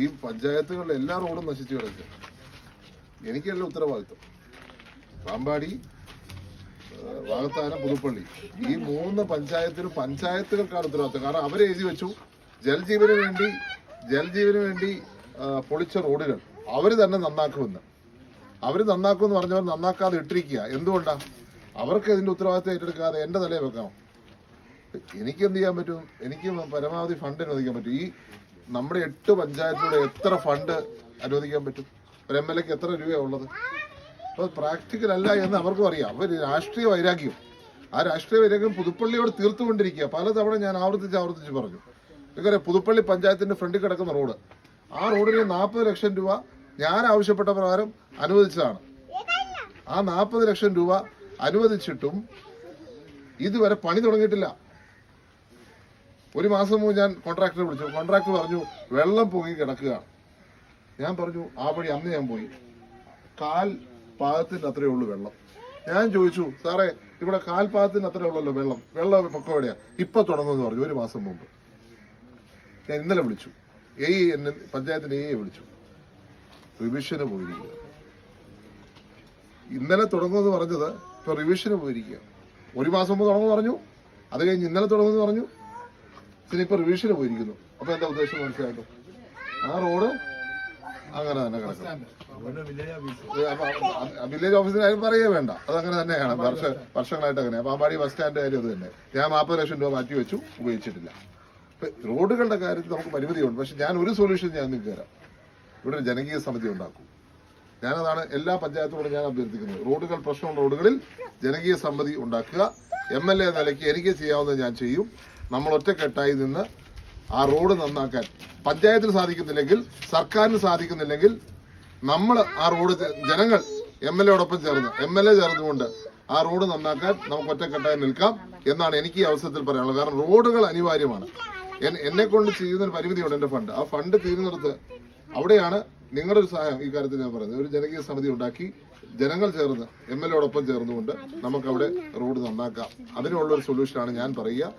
ഈ പഞ്ചായത്തുകളിലെ എല്ലാ റോഡും നശിച്ചു കിടക്കുക. എനിക്കല്ല ഉത്തരവാദിത്വം. പാമ്പാടി വാഗത്താന പുതുപ്പള്ളി. ഈ മൂന്ന് പഞ്ചായത്തിനും പഞ്ചായത്തുകൾക്കാണ് ഉത്തരവാദിത്വം. കാരണം അവരെ എഴുതി വെച്ചു. ജലജീവന് വേണ്ടി ജലജീവന് വേണ്ടി പൊളിച്ച റോഡുകൾ അവർ തന്നെ നന്നാക്കുമെന്ന്. അവർ നന്നാക്കുമെന്ന് പറഞ്ഞവർ നന്നാക്കാതെ ഇട്ടിരിക്കുക. എന്തുകൊണ്ടാ? അവർക്ക് ഇതിന്റെ ഉത്തരവാദിത്വം ഏറ്റെടുക്കാതെ എന്റെ തലയിൽ വെക്കാം എനിക്ക് എന്ത് ചെയ്യാൻ പറ്റും? എനിക്ക് പരമാവധി ഫണ്ട് അനുവദിക്കാൻ പറ്റും. ഈ നമ്മുടെ എട്ട് പഞ്ചായത്തിലൂടെ എത്ര ഫണ്ട് അനുവദിക്കാൻ പറ്റും? ഒരു എം എൽ എക്ക് എത്ര രൂപയാണ് ഉള്ളത്? അപ്പോൾ പ്രാക്ടിക്കൽ അല്ല എന്ന് അവർക്കും അറിയാം. അവർ രാഷ്ട്രീയ വൈരാഗ്യം. ആ രാഷ്ട്രീയ വൈരാഗ്യം പുതുപ്പള്ളിയോട് തീർത്തുകൊണ്ടിരിക്കുക. പലതവണ ഞാൻ ആവർത്തിച്ച് ആവർത്തിച്ച് പറഞ്ഞു. ഇങ്ങനെ പുതുപ്പള്ളി പഞ്ചായത്തിന്റെ ഫ്രണ്ടിൽ കിടക്കുന്ന റോഡ്. ആ റോഡിന് നാൽപ്പത് ലക്ഷം രൂപ ഞാൻ ആവശ്യപ്പെട്ട പ്രകാരം അനുവദിച്ചതാണ്. ആ നാൽപ്പത് ലക്ഷം രൂപ അനുവദിച്ചിട്ടും ഇതുവരെ പണി തുടങ്ങിയിട്ടില്ല. ഒരു മാസം മുമ്പ് ഞാൻ കോൺട്രാക്ടറെ വിളിച്ചു. കോൺട്രാക്ടർ പറഞ്ഞു വെള്ളം പൊങ്ങി കിടക്കുക ഞാൻ പറഞ്ഞു ആ വഴി അന്ന് ഞാൻ പോയി. കാൽ പാകത്തിന് അത്രയേ ഉള്ളൂ വെള്ളം. ഞാൻ ചോദിച്ചു സാറേ ഇവിടെ കാൽ പാദത്തിന് അത്രയേ ഉള്ളല്ലോ വെള്ളം? വെള്ളം പൊക്കം എവിടെയാ? ഇപ്പൊ തുടങ്ങുമെന്ന് പറഞ്ഞു ഒരു മാസം മുമ്പ്. ഞാൻ ഇന്നലെ വിളിച്ചു. എ എന്നെ പഞ്ചായത്തിന്റെ എ വിളിച്ചു. റിവിഷന് പോയിരിക്കുക. ഇന്നലെ തുടങ്ങുമെന്ന് പറഞ്ഞത് ഇപ്പൊ റിവിഷന് പോയിരിക്കുക. ഒരു മാസം മുമ്പ് തുടങ്ങുമെന്ന് പറഞ്ഞു അത് കഴിഞ്ഞ് ഇന്നലെ തുടങ്ങുമെന്ന് പറഞ്ഞു ഇതിനിപ്പോ റിവിഷന് പോയിരിക്കുന്നു. അപ്പൊ എന്താ ഉദ്ദേശം മനസ്സിലായിട്ടു ആ റോഡ് അങ്ങനെ തന്നെ കിടക്കും. വില്ലേജ് ഓഫീസിന് ആരും പറയേ വേണ്ട. അതങ്ങനെ തന്നെയാണ്. വർഷ വർഷങ്ങളായിട്ട് അങ്ങനെ. പാമ്പാടി ബസ് സ്റ്റാൻഡ് കാര്യം അത് തന്നെ. ഞാൻ നാൽപ്പത് ലക്ഷം രൂപ മാറ്റി വെച്ചു ഉപയോഗിച്ചിട്ടില്ല. റോഡുകളുടെ കാര്യത്തിൽ നമുക്ക് പരിമിതിയുണ്ട്. പക്ഷെ ഞാൻ ഒരു സൊല്യൂഷൻ ഞാൻ നിങ്ങൾക്ക് തരാം. ഇവിടെ ഒരു ജനകീയ സമിതി ഉണ്ടാക്കും. ഞാനതാണ് എല്ലാ പഞ്ചായത്തോടും ഞാൻ അഭ്യർത്ഥിക്കുന്നത്. റോഡുകൾ പ്രശ്നമുള്ള റോഡുകളിൽ ജനകീയ സമിതി ഉണ്ടാക്കുക. എം എൽ എ നിലയ്ക്ക് എനിക്ക് ചെയ്യാവുന്നത് ഞാൻ ചെയ്യും. നമ്മൾ ഒറ്റക്കെട്ടായി നിന്ന് ആ റോഡ് നന്നാക്കാൻ പഞ്ചായത്തിന് സാധിക്കുന്നില്ലെങ്കിൽ സർക്കാരിന് സാധിക്കുന്നില്ലെങ്കിൽ നമ്മൾ ആ റോഡ് ജനങ്ങൾ എം എൽ എയോടൊപ്പം ചേർന്ന് എം എൽ എ ചേർന്നുകൊണ്ട് ആ റോഡ് നന്നാക്കാൻ നമുക്ക് ഒറ്റക്കെട്ടായി നിൽക്കാം എന്നാണ് എനിക്ക് ഈ അവസരത്തിൽ പറയാനുള്ളത്. കാരണം റോഡുകൾ അനിവാര്യമാണ്. എന്നെ കൊണ്ട് ചെയ്യുന്ന ഒരു പരിമിതിയുണ്ട് എന്റെ ഫണ്ട്. ആ ഫണ്ട് തീരുന്നിടത്ത് അവിടെയാണ് നിങ്ങളുടെ ഒരു സഹായം ഈ കാര്യത്തിൽ ഞാൻ പറയുന്നത്. ഒരു ജനകീയ സമിതി ഉണ്ടാക്കി ജനങ്ങൾ ചേർന്ന് എം എൽ എയോടൊപ്പം ചേർന്നുകൊണ്ട് നമുക്ക് അവിടെ റോഡ് നന്നാക്കാം. അതിനുള്ള ഒരു സൊല്യൂഷനാണ് ഞാൻ പറയുക.